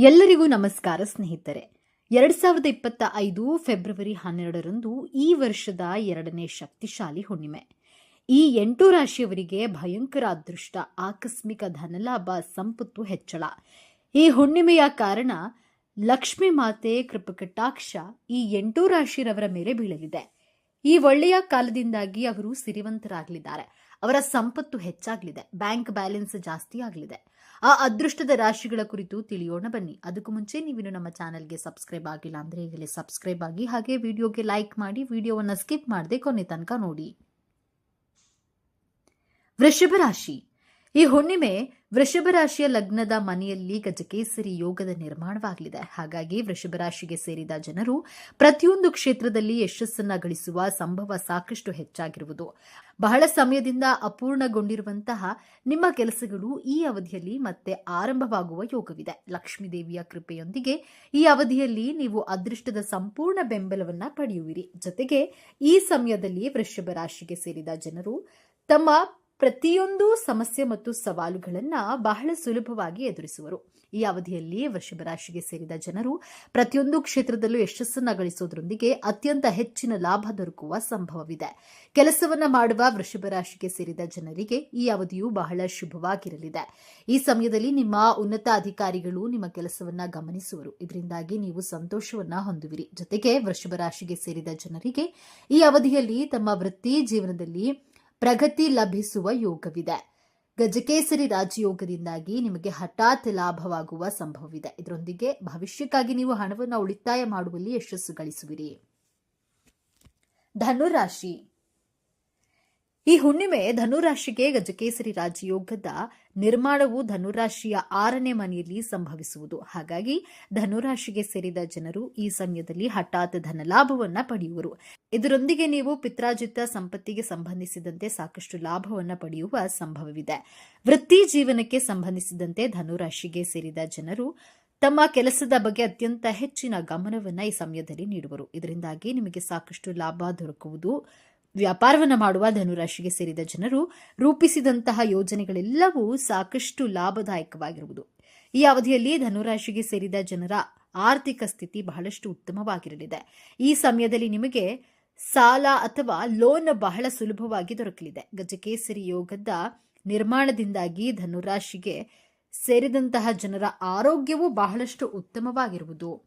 ಎಲ್ಲರಿಗೂ ನಮಸ್ಕಾರ, ಸ್ನೇಹಿತರೆ. ಎರಡ್ ಸಾವಿರದ ಇಪ್ಪತ್ತ ಐದು ಫೆಬ್ರವರಿ ಹನ್ನೆರಡರಂದು ಈ ವರ್ಷದ ಎರಡನೇ ಶಕ್ತಿಶಾಲಿ ಹುಣ್ಣಿಮೆ. ಈ ಎಂಟು ರಾಶಿಯವರಿಗೆ ಭಯಂಕರ ಅದೃಷ್ಟ, ಆಕಸ್ಮಿಕ ಧನಲಾಭ, ಸಂಪತ್ತು ಹೆಚ್ಚಳ. ಈ ಹುಣ್ಣಿಮೆಯ ಕಾರಣ ಲಕ್ಷ್ಮೀ ಮಾತೆ ಕೃಪಕಟಾಕ್ಷ ಈ ಎಂಟು ರಾಶಿರವರ ಮೇಲೆ ಬೀಳಲಿದೆ. ಈ ಒಳ್ಳೆಯ ಕಾಲದಿಂದಾಗಿ ಅವರು ಸಿರಿವಂತರಾಗಲಿದ್ದಾರೆ. ಅವರ ಸಂಪತ್ತು ಹೆಚ್ಚಾಗಲಿದೆ. ಬ್ಯಾಂಕ್ ಬ್ಯಾಲೆನ್ಸ್ ಜಾಸ್ತಿ ಆಗಲಿದೆ. ಆ ಅದೃಷ್ಟದ ರಾಶಿಗಳ ಕುರಿತು ತಿಳಿಯೋಣ ಬನ್ನಿ. ಅದಕ್ಕೂ ಮುಂಚೆ ನೀವಿನ್ನು ನಮ್ಮ ಚಾನಲ್ಗೆ ಸಬ್ಸ್ಕ್ರೈಬ್ ಆಗಿಲ್ಲ ಅಂದ್ರೆ ಈಗಲೇ ಸಬ್ಸ್ಕ್ರೈಬ್ ಆಗಿ ಹಾಗೆ ವಿಡಿಯೋಗೆ ಲೈಕ್ ಮಾಡಿ ವಿಡಿಯೋವನ್ನು ಸ್ಕಿಪ್ ಮಾಡದೆ ಕೊನೆ ತನಕ ನೋಡಿ. ವೃಷಭ ರಾಶಿ. ಈ ಹುಣ್ಣಿಮೆ ವೃಷಭ ರಾಶಿಯ ಲಗ್ನದ ಮನೆಯಲ್ಲಿ ಗಜಕೇಸರಿ ಯೋಗದ ನಿರ್ಮಾಣವಾಗಲಿದೆ. ಹಾಗಾಗಿ ವೃಷಭ ರಾಶಿಗೆ ಸೇರಿದ ಜನರು ಪ್ರತಿಯೊಂದು ಕ್ಷೇತ್ರದಲ್ಲಿ ಯಶಸ್ಸನ್ನ ಗಳಿಸುವ ಸಂಭವ ಸಾಕಷ್ಟು ಹೆಚ್ಚಾಗಿರುವುದು. ಬಹಳ ಸಮಯದಿಂದ ಅಪೂರ್ಣಗೊಂಡಿರುವಂತಹ ನಿಮ್ಮ ಕೆಲಸಗಳು ಈ ಅವಧಿಯಲ್ಲಿ ಮತ್ತೆ ಆರಂಭವಾಗುವ ಯೋಗವಿದೆ. ಲಕ್ಷ್ಮೀದೇವಿಯ ಕೃಪೆಯೊಂದಿಗೆ ಈ ಅವಧಿಯಲ್ಲಿ ನೀವು ಅದೃಷ್ಟದ ಸಂಪೂರ್ಣ ಬೆಂಬಲವನ್ನ ಪಡೆಯುವಿರಿ. ಜೊತೆಗೆ ಈ ಸಮಯದಲ್ಲಿ ವೃಷಭ ರಾಶಿಗೆ ಸೇರಿದ ಜನರು ತಮ್ಮ ಪ್ರತಿಯೊಂದು ಸಮಸ್ಯೆ ಮತ್ತು ಸವಾಲುಗಳನ್ನ ಬಹಳ ಸುಲಭವಾಗಿ ಎದುರಿಸುವರು. ಈ ಅವಧಿಯಲ್ಲಿ ವೃಷಭ ರಾಶಿಗೆ ಸೇರಿದ ಜನರು ಪ್ರತಿಯೊಂದು ಕ್ಷೇತ್ರದಲ್ಲೂ ಯಶಸ್ಸನ್ನ ಗಳಿಸೋದ್ರೊಂದಿಗೆ ಅತ್ಯಂತ ಹೆಚ್ಚಿನ ಲಾಭ ದೊರಕುವ ಸಂಭವವಿದೆ. ಕೆಲಸವನ್ನ ಮಾಡುವ ವೃಷಭ ರಾಶಿಗೆ ಸೇರಿದ ಜನರಿಗೆ ಈ ಅವಧಿಯು ಬಹಳ ಶುಭವಾಗಿರಲಿದೆ. ಈ ಸಮಯದಲ್ಲಿ ನಿಮ್ಮ ಉನ್ನತ ಅಧಿಕಾರಿಗಳು ನಿಮ್ಮ ಕೆಲಸವನ್ನ ಗಮನಿಸುವರು. ಇದರಿಂದಾಗಿ ನೀವು ಸಂತೋಷವನ್ನ ಹೊಂದುವಿರಿ. ಜೊತೆಗೆ ವೃಷಭ ರಾಶಿಗೆ ಸೇರಿದ ಜನರಿಗೆ ಈ ಅವಧಿಯಲ್ಲಿ ತಮ್ಮ ವೃತ್ತಿ ಜೀವನದಲ್ಲಿ ಪ್ರಗತಿ ಲಭಿಸುವ ಯೋಗವಿದೆ. ಗಜಕೇಸರಿ ರಾಜಯೋಗದಿಂದಾಗಿ ನಿಮಗೆ ಹಠಾತ್ ಲಾಭವಾಗುವ ಸಂಭವವಿದೆ. ಇದರೊಂದಿಗೆ ಭವಿಷ್ಯಕ್ಕಾಗಿ ನೀವು ಹಣವನ್ನು ಉಳಿತಾಯ ಮಾಡುವಲ್ಲಿ ಯಶಸ್ಸು ಗಳಿಸುವಿರಿ. ಧನುರಾಶಿ. ಈ ಹುಣ್ಣಿಮೆ ಧನುರಾಶಿಗೆ ಗಜಕೇಸರಿ ರಾಜಯೋಗದ ನಿರ್ಮಾಣವು ಧನುರಾಶಿಯ ಆರನೇ ಮನೆಯಲ್ಲಿ ಸಂಭವಿಸುವುದು. ಹಾಗಾಗಿ ಧನುರಾಶಿಗೆ ಸೇರಿದ ಜನರು ಈ ಸಮಯದಲ್ಲಿ ಹಠಾತ್ ಧನ ಲಾಭವನ್ನ ಪಡೆಯುವರು. ಇದರೊಂದಿಗೆ ನೀವು ಪಿತ್ರಾಜಿತ ಸಂಪತ್ತಿಗೆ ಸಂಬಂಧಿಸಿದಂತೆ ಸಾಕಷ್ಟು ಲಾಭವನ್ನ ಪಡೆಯುವ ಸಂಭವವಿದೆ. ವೃತ್ತಿ ಜೀವನಕ್ಕೆ ಸಂಬಂಧಿಸಿದಂತೆ ಧನುರಾಶಿಗೆ ಸೇರಿದ ಜನರು ತಮ್ಮ ಕೆಲಸದ ಬಗ್ಗೆ ಅತ್ಯಂತ ಹೆಚ್ಚಿನ ಗಮನವನ್ನ ಈ ಸಮಯದಲ್ಲಿ ನೀಡುವರು. ಇದರಿಂದಾಗಿ ನಿಮಗೆ ಸಾಕಷ್ಟು ಲಾಭ ದೊರಕುವುದು ವ್ಯಾಪಾರವನ್ನು ಮಾಡುವ ಧನುರಾಶಿಗೆ ಸೇರಿದ ಜನರು ರೂಪಿಸಿದಂತಹ ಯೋಜನೆಗಳೆಲ್ಲವೂ ಸಾಕಷ್ಟು ಲಾಭದಾಯಕವಾಗಿರುವುದು. ಈ ಅವಧಿಯಲ್ಲಿ ಧನುರಾಶಿಗೆ ಸೇರಿದ ಜನರ ಆರ್ಥಿಕ ಸ್ಥಿತಿ ಬಹಳಷ್ಟು ಉತ್ತಮವಾಗಿರಲಿದೆ. ಈ ಸಮಯದಲ್ಲಿ ನಿಮಗೆ ಸಾಲ ಅಥವಾ ಲೋನ್ ಬಹಳ ಸುಲಭವಾಗಿ ದೊರಕಲಿದೆ. ಗಜಕೇಸರಿ ಯೋಗದ ನಿರ್ಮಾಣದಿಂದಾಗಿ ಧನುರಾಶಿಗೆ ಸೇರಿದಂತಹ ಜನರ ಆರೋಗ್ಯವು ಬಹಳಷ್ಟು ಉತ್ತಮವಾಗಿರುವುದು.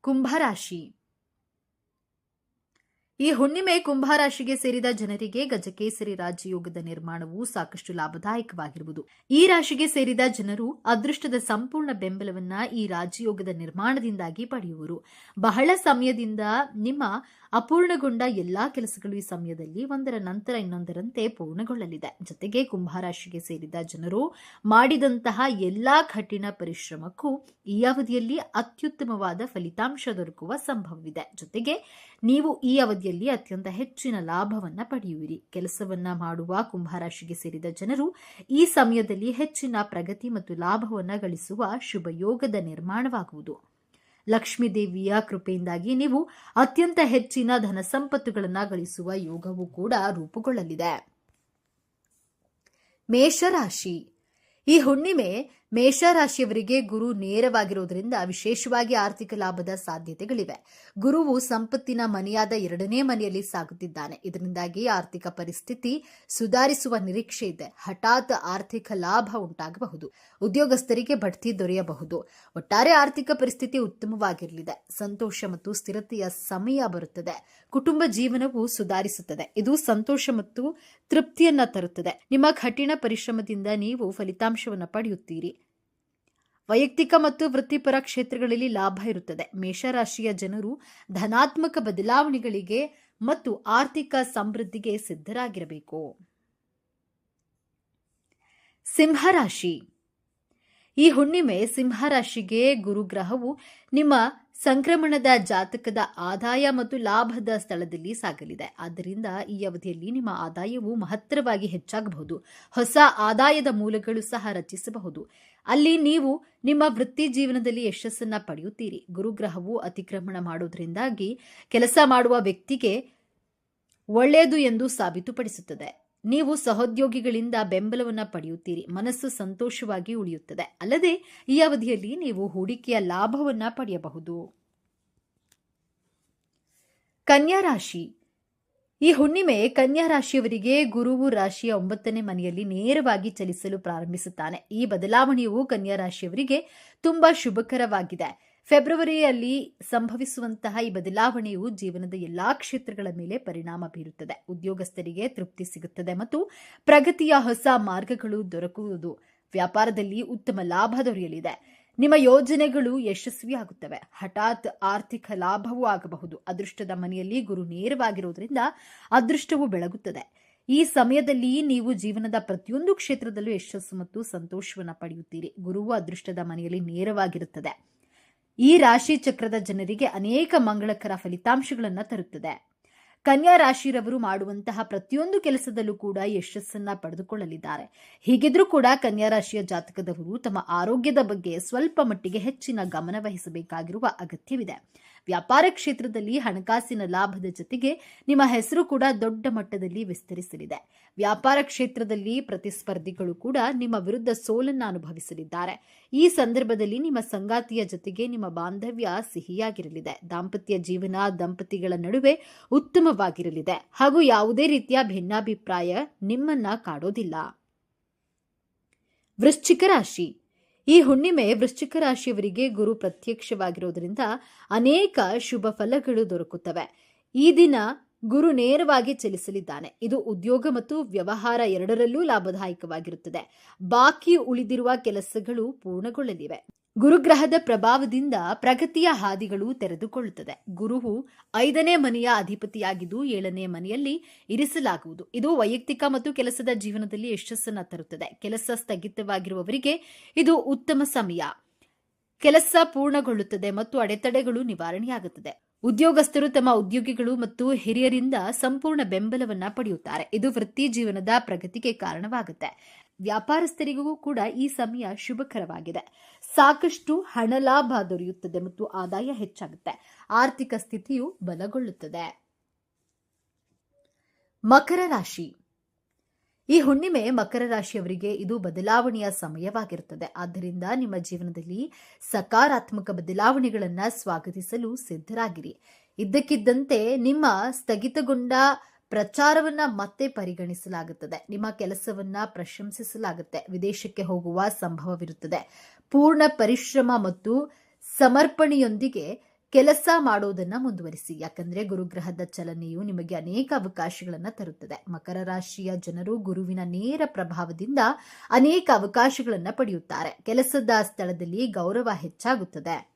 ಕುಂಭರಾಶಿ ಈ ಹುಣ್ಣಿಮೆ ಕುಂಭರಾಶಿಗೆ ಸೇರಿದ ಜನರಿಗೆ ಗಜಕೇಸರಿ ರಾಜಯೋಗದ ನಿರ್ಮಾಣವು ಸಾಕಷ್ಟು ಲಾಭದಾಯಕವಾಗಿರುವುದು. ಈ ರಾಶಿಗೆ ಸೇರಿದ ಜನರು ಅದೃಷ್ಟದ ಸಂಪೂರ್ಣ ಬೆಂಬಲವನ್ನ ಈ ರಾಜಯೋಗದ ನಿರ್ಮಾಣದಿಂದಾಗಿ ಪಡೆಯುವರು. ಬಹಳ ಸಮಯದಿಂದ ನಿಮ್ಮ ಅಪೂರ್ಣಗೊಂಡ ಎಲ್ಲಾ ಕೆಲಸಗಳು ಈ ಸಮಯದಲ್ಲಿ ಒಂದರ ನಂತರ ಇನ್ನೊಂದರಂತೆ ಪೂರ್ಣಗೊಳ್ಳಲಿದೆ. ಜೊತೆಗೆ ಕುಂಭರಾಶಿಗೆ ಸೇರಿದ ಜನರು ಮಾಡಿದಂತಹ ಎಲ್ಲಾ ಕಠಿಣ ಪರಿಶ್ರಮಕ್ಕೂ ಈ ಅವಧಿಯಲ್ಲಿ ಅತ್ಯುತ್ತಮವಾದ ಫಲಿತಾಂಶ ದೊರಕುವ ಸಂಭವವಿದೆ. ಜೊತೆಗೆ ನೀವು ಈ ಅವಧಿಯಲ್ಲಿ ಅತ್ಯಂತ ಹೆಚ್ಚಿನ ಲಾಭವನ್ನ ಪಡೆಯುವಿರಿ. ಕೆಲಸವನ್ನ ಮಾಡುವ ಕುಂಭರಾಶಿಗೆ ಸೇರಿದ ಜನರು ಈ ಸಮಯದಲ್ಲಿ ಹೆಚ್ಚಿನ ಪ್ರಗತಿ ಮತ್ತು ಲಾಭವನ್ನ ಗಳಿಸುವ ಶುಭ ಯೋಗದ ನಿರ್ಮಾಣವಾಗುವುದು. ಲಕ್ಷ್ಮೀ ದೇವಿಯ ಕೃಪೆಯಿಂದಾಗಿ ನೀವು ಅತ್ಯಂತ ಹೆಚ್ಚಿನ ಧನ ಸಂಪತ್ತುಗಳನ್ನು ಗಳಿಸುವ ಯೋಗವೂ ಕೂಡ ರೂಪುಗೊಳ್ಳಲಿದೆ. ಮೇಷರಾಶಿ. ಈ ಹುಣ್ಣಿಮೆ ಮೇಷರಾಶಿಯವರಿಗೆ ಗುರು ನೇರವಾಗಿರುವುದರಿಂದ ವಿಶೇಷವಾಗಿ ಆರ್ಥಿಕ ಲಾಭದ ಸಾಧ್ಯತೆಗಳಿವೆ. ಗುರುವು ಸಂಪತ್ತಿನ ಮನೆಯಾದ ಎರಡನೇ ಮನೆಯಲ್ಲಿ ಸಾಗುತ್ತಿದ್ದಾನೆ. ಇದರಿಂದಾಗಿ ಆರ್ಥಿಕ ಪರಿಸ್ಥಿತಿ ಸುಧಾರಿಸುವ ನಿರೀಕ್ಷೆ ಇದೆ. ಹಠಾತ್ ಆರ್ಥಿಕ ಲಾಭ ಉಂಟಾಗಬಹುದು. ಉದ್ಯೋಗಸ್ಥರಿಗೆ ಬಡ್ತಿ ದೊರೆಯಬಹುದು. ಒಟ್ಟಾರೆ ಆರ್ಥಿಕ ಪರಿಸ್ಥಿತಿ ಉತ್ತಮವಾಗಿರಲಿದೆ. ಸಂತೋಷ ಮತ್ತು ಸ್ಥಿರತೆಯ ಸಮಯ ಬರುತ್ತದೆ. ಕುಟುಂಬ ಜೀವನವು ಸುಧಾರಿಸುತ್ತದೆ. ಇದು ಸಂತೋಷ ಮತ್ತು ತೃಪ್ತಿಯನ್ನ ತರುತ್ತದೆ. ನಿಮ್ಮ ಕಠಿಣ ಪರಿಶ್ರಮದಿಂದ ನೀವು ಫಲಿತಾಂಶವನ್ನು ಪಡೆಯುತ್ತೀರಿ. ವೈಯಕ್ತಿಕ ಮತ್ತು ವೃತ್ತಿಪರ ಕ್ಷೇತ್ರಗಳಲ್ಲಿ ಲಾಭ ಇರುತ್ತದೆ. ಮೇಷರಾಶಿಯ ಜನರು ಧನಾತ್ಮಕ ಬದಲಾವಣೆಗಳಿಗೆ ಮತ್ತು ಆರ್ಥಿಕ ಸಮೃದ್ಧಿಗೆ ಸಿದ್ಧರಾಗಿರಬೇಕು. ಸಿಂಹರಾಶಿ ಈ ಹುಣ್ಣಿಮೆ ಸಿಂಹರಾಶಿಗೆ ಗುರುಗ್ರಹವು ನಿಮ್ಮ ಸಂಕ್ರಮಣದ ಜಾತಕದ ಆದಾಯ ಮತ್ತು ಲಾಭದ ಸ್ಥಳದಲ್ಲಿ ಸಾಗಲಿದೆ. ಆದ್ದರಿಂದ ಈ ಅವಧಿಯಲ್ಲಿ ನಿಮ್ಮ ಆದಾಯವು ಮಹತ್ತರವಾಗಿ ಹೆಚ್ಚಾಗಬಹುದು. ಹೊಸ ಆದಾಯದ ಮೂಲಗಳು ಸಹ ರಚಿಸಬಹುದು. ಅಲ್ಲಿ ನೀವು ನಿಮ್ಮ ವೃತ್ತಿ ಜೀವನದಲ್ಲಿ ಯಶಸ್ಸನ್ನ ಪಡೆಯುತ್ತೀರಿ. ಗುರುಗ್ರಹವು ಅತಿಕ್ರಮಣ ಮಾಡುವುದರಿಂದಾಗಿ ಕೆಲಸ ಮಾಡುವ ವ್ಯಕ್ತಿಗೆ ಒಳ್ಳೆಯದು ಎಂದು ಸಾಬೀತುಪಡಿಸುತ್ತದೆ. ನೀವು ಸಹೋದ್ಯೋಗಿಗಳಿಂದ ಬೆಂಬಲವನ್ನು ಪಡೆಯುತ್ತೀರಿ, ಮನಸ್ಸು ಸಂತೋಷವಾಗಿ ಉಳಿಯುತ್ತದೆ. ಅಲ್ಲದೆ, ಈ ಅವಧಿಯಲ್ಲಿ ನೀವು ಹೂಡಿಕೆಯ ಲಾಭವನ್ನು ಪಡೆಯಬಹುದು. ಕನ್ಯಾ ರಾಶಿ. ಈ ಹುಣ್ಣಿಮೆ ಕನ್ಯಾ ರಾಶಿಯವರಿಗೆ ಗುರುವು ರಾಶಿಯ ಒಂಬತ್ತನೇ ಮನೆಯಲ್ಲಿ ನೇರವಾಗಿ ಚಲಿಸಲು ಪ್ರಾರಂಭಿಸುತ್ತಾನೆ. ಈ ಬದಲಾವಣೆಯು ಕನ್ಯಾ ರಾಶಿಯವರಿಗೆ ತುಂಬಾ ಶುಭಕರವಾಗಿದೆ. ಫೆಬ್ರವರಿಯಲ್ಲಿ ಸಂಭವಿಸುವಂತಹ ಈ ಬದಲಾವಣೆಯು ಜೀವನದ ಎಲ್ಲಾ ಕ್ಷೇತ್ರಗಳ ಮೇಲೆ ಪರಿಣಾಮ ಬೀರುತ್ತದೆ. ಉದ್ಯೋಗಸ್ಥರಿಗೆ ತೃಪ್ತಿ ಸಿಗುತ್ತದೆ ಮತ್ತು ಪ್ರಗತಿಯ ಹೊಸ ಮಾರ್ಗಗಳು ದೊರಕುವುದು ವ್ಯಾಪಾರದಲ್ಲಿ ಉತ್ತಮ ಲಾಭ ದೊರೆಯಲಿದೆ. ನಿಮ್ಮ ಯೋಜನೆಗಳು ಯಶಸ್ವಿಯಾಗುತ್ತವೆ. ಹಠಾತ್ ಆರ್ಥಿಕ ಲಾಭವೂ ಆಗಬಹುದು. ಅದೃಷ್ಟದ ಮನೆಯಲ್ಲಿ ಗುರು ನೇರವಾಗಿರುವುದರಿಂದ ಅದೃಷ್ಟವು ಬೆಳಗುತ್ತದೆ. ಈ ಸಮಯದಲ್ಲಿ ನೀವು ಜೀವನದ ಪ್ರತಿಯೊಂದು ಕ್ಷೇತ್ರದಲ್ಲೂ ಯಶಸ್ಸು ಮತ್ತು ಸಂತೋಷವನ್ನು ಪಡೆಯುತ್ತೀರಿ. ಗುರುವು ಅದೃಷ್ಟದ ಮನೆಯಲ್ಲಿ ನೇರವಾಗಿರುತ್ತದೆ. ಈ ರಾಶಿ ಚಕ್ರದ ಜನರಿಗೆ ಅನೇಕ ಮಂಗಳಕರ ಫಲಿತಾಂಶಗಳನ್ನು ತರುತ್ತದೆ. ಕನ್ಯಾ ರಾಶಿರವರು ಮಾಡುವಂತಹ ಪ್ರತಿಯೊಂದು ಕೆಲಸದಲ್ಲೂ ಕೂಡ ಯಶಸ್ಸನ್ನ ಪಡೆದುಕೊಳ್ಳಲಿದ್ದಾರೆ. ಹೀಗಿದ್ರೂ ಕೂಡ ಕನ್ಯಾ ರಾಶಿಯ ಜಾತಕದವರು ತಮ್ಮ ಆರೋಗ್ಯದ ಬಗ್ಗೆ ಸ್ವಲ್ಪ ಮಟ್ಟಿಗೆ ಹೆಚ್ಚಿನ ಗಮನ ವಹಿಸಬೇಕಾಗಿರುವ ಅಗತ್ಯವಿದೆ. ವ್ಯಾಪಾರ ಕ್ಷೇತ್ರದಲ್ಲಿ ಹಣಕಾಸಿನ ಲಾಭದ ಜೊತೆಗೆ ನಿಮ್ಮ ಹೆಸರು ಕೂಡ ದೊಡ್ಡ ಮಟ್ಟದಲ್ಲಿ ವಿಸ್ತರಿಸಲಿದೆ. ವ್ಯಾಪಾರ ಕ್ಷೇತ್ರದಲ್ಲಿ ಪ್ರತಿಸ್ಪರ್ಧಿಗಳು ಕೂಡ ನಿಮ್ಮ ವಿರುದ್ಧ ಸೋಲನ್ನು ಅನುಭವಿಸಲಿದ್ದಾರೆ. ಈ ಸಂದರ್ಭದಲ್ಲಿ ನಿಮ್ಮ ಸಂಗಾತಿಯ ಜೊತೆಗೆ ನಿಮ್ಮ ಬಾಂಧವ್ಯ ಸಿಹಿಯಾಗಿರಲಿದೆ. ದಾಂಪತ್ಯ ಜೀವನ ದಂಪತಿಗಳ ನಡುವೆ ಉತ್ತಮವಾಗಿರಲಿದೆ. ಹಾಗೂ ಯಾವುದೇ ರೀತಿಯ ಭಿನ್ನಾಭಿಪ್ರಾಯ ನಿಮ್ಮನ್ನ ಕಾಡೋದಿಲ್ಲ. ವೃಶ್ಚಿಕ ರಾಶಿ. ಈ ಹುಣ್ಣಿಮೆ ವೃಶ್ಚಿಕ ರಾಶಿಯವರಿಗೆ ಗುರು ಪ್ರತ್ಯಕ್ಷವಾಗಿರುವುದರಿಂದ ಅನೇಕ ಶುಭ ಫಲಗಳು ದೊರಕುತ್ತವೆ. ಈ ದಿನ ಗುರು ನೇರವಾಗಿ ಚಲಿಸಲಿದ್ದಾನೆ. ಇದು ಉದ್ಯೋಗ ಮತ್ತು ವ್ಯವಹಾರ ಎರಡರಲ್ಲೂ ಲಾಭದಾಯಕವಾಗಿರುತ್ತದೆ. ಬಾಕಿ ಉಳಿದಿರುವ ಕೆಲಸಗಳು ಪೂರ್ಣಗೊಳ್ಳಲಿವೆ. ಗುರುಗ್ರಹದ ಪ್ರಭಾವದಿಂದ ಪ್ರಗತಿಯ ಹಾದಿಗಳು ತೆರೆದುಕೊಳ್ಳುತ್ತದೆ. ಗುರುವು ಐದನೇ ಮನೆಯ ಅಧಿಪತಿಯಾಗಿದ್ದು ಏಳನೇ ಮನೆಯಲ್ಲಿ ಇರಿಸಲಾಗುವುದು. ಇದು ವೈಯಕ್ತಿಕ ಮತ್ತು ಕೆಲಸದ ಜೀವನದಲ್ಲಿ ಯಶಸ್ಸನ್ನು ತರುತ್ತದೆ. ಕೆಲಸ ಸ್ಥಗಿತವಾಗಿರುವವರಿಗೆ ಇದು ಉತ್ತಮ ಸಮಯ. ಕೆಲಸ ಪೂರ್ಣಗೊಳ್ಳುತ್ತದೆ ಮತ್ತು ಅಡೆತಡೆಗಳು ನಿವಾರಣೆಯಾಗುತ್ತದೆ. ಉದ್ಯೋಗಸ್ಥರು ತಮ್ಮ ಉದ್ಯೋಗಿಗಳು ಮತ್ತು ಹಿರಿಯರಿಂದ ಸಂಪೂರ್ಣ ಬೆಂಬಲವನ್ನ ಪಡೆಯುತ್ತಾರೆ. ಇದು ವೃತ್ತಿ ಜೀವನದ ಪ್ರಗತಿಗೆ ಕಾರಣವಾಗುತ್ತೆ. ವ್ಯಾಪಾರಸ್ಥರಿಗೂ ಕೂಡ ಈ ಸಮಯ ಶುಭಕರವಾಗಿದೆ. ಸಾಕಷ್ಟು ಹಣ ಲಾಭ ದೊರೆಯುತ್ತದೆ ಮತ್ತು ಆದಾಯ ಹೆಚ್ಚಾಗುತ್ತೆ. ಆರ್ಥಿಕ ಸ್ಥಿತಿಯು ಬಲಗೊಳ್ಳುತ್ತದೆ. ಮಕರ ರಾಶಿ. ಈ ಹುಣ್ಣಿಮೆ ಮಕರ ರಾಶಿಯವರಿಗೆ ಇದು ಬದಲಾವಣೆಯ ಸಮಯವಾಗಿರುತ್ತದೆ. ಆದ್ದರಿಂದ ನಿಮ್ಮ ಜೀವನದಲ್ಲಿ ಸಕಾರಾತ್ಮಕ ಬದಲಾವಣೆಗಳನ್ನು ಸ್ವಾಗತಿಸಲು ಸಿದ್ಧರಾಗಿರಿ. ಇದ್ದಕ್ಕಿದ್ದಂತೆ ನಿಮ್ಮ ಸ್ಥಗಿತಗೊಂಡ ಪ್ರಚಾರವನ್ನ ಮತ್ತೆ ಪರಿಗಣಿಸಲಾಗುತ್ತದೆ. ನಿಮ್ಮ ಕೆಲಸವನ್ನ ಪ್ರಶಂಸಿಸಲಾಗುತ್ತೆ. ವಿದೇಶಕ್ಕೆ ಹೋಗುವ ಸಂಭವವಿರುತ್ತದೆ. ಪೂರ್ಣ ಪರಿಶ್ರಮ ಮತ್ತು ಸಮರ್ಪಣೆಯೊಂದಿಗೆ ಕೆಲಸ ಮಾಡೋದನ್ನ ಮುಂದುವರಿಸಿ. ಯಾಕಂದ್ರೆ ಗುರುಗ್ರಹದ ಚಲನೆಯು ನಿಮಗೆ ಅನೇಕ ಅವಕಾಶಗಳನ್ನು ತರುತ್ತದೆ. ಮಕರ ರಾಶಿಯ ಜನರು ಗುರುವಿನ ನೇರ ಪ್ರಭಾವದಿಂದ ಅನೇಕ ಅವಕಾಶಗಳನ್ನು ಪಡೆಯುತ್ತಾರೆ. ಕೆಲಸದ ಸ್ಥಳದಲ್ಲಿ ಗೌರವ ಹೆಚ್ಚಾಗುತ್ತದೆ.